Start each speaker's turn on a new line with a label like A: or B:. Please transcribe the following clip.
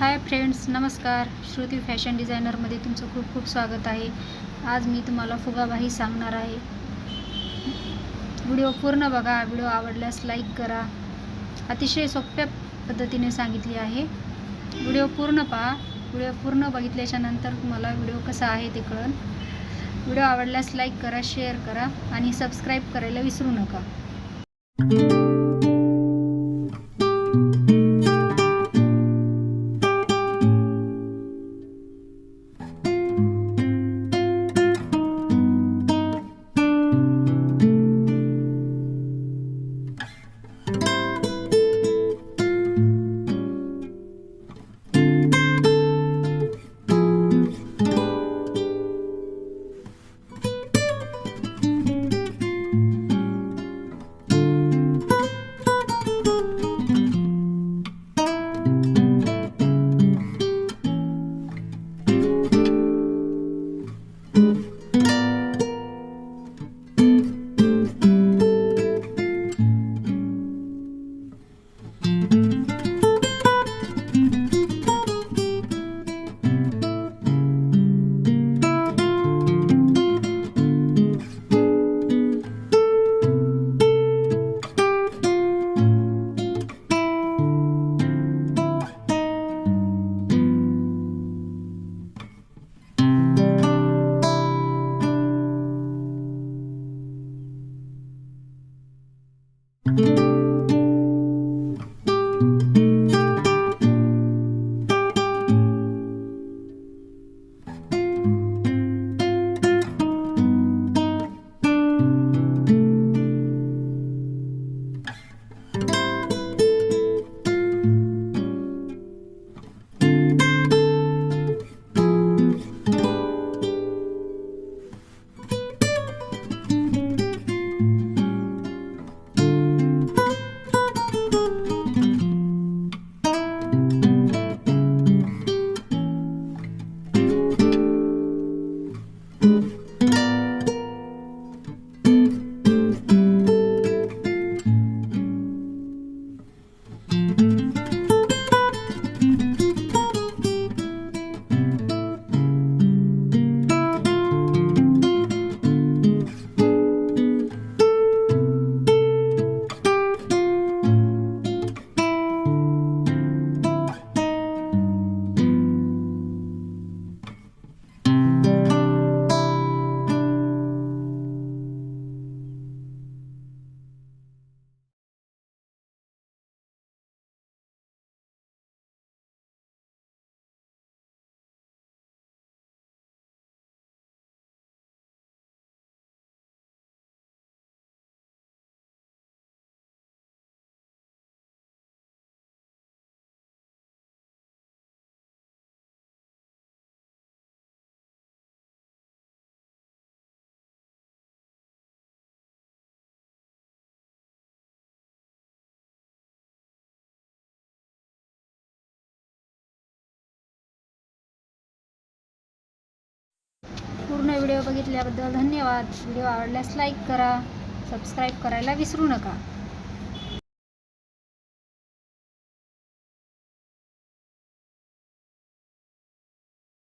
A: Hi friends नमस्कार. Shruti fashion डिझायनरमध्ये तुमचं खूप खूप स्वागत आहे. आज मी तुम्हाला फुगाबाही सांगणार आहे. व्हिडिओ पूर्ण बघा व्हिडिओ आवडल्यास लाईक करा. अतिशय सोप्या पद्धतीने सांगितली आहे. व्हिडिओ पूर्ण पहा. व्हिडिओ पूर्ण बघितल्याच्या नंतर तुम्हाला व्हिडिओ कसा आहे ते कळन. व्हिडिओ आवडल्यास लाईक करा शेअर करा आणि सबस्क्राईब करायला विसरू नका. thank you पूर्ण व्हिडिओ बघितल्याबद्दल धन्यवाद. व्हिडिओ आवडल्यास लाईक करा सबस्क्राईब करायला विसरू नका.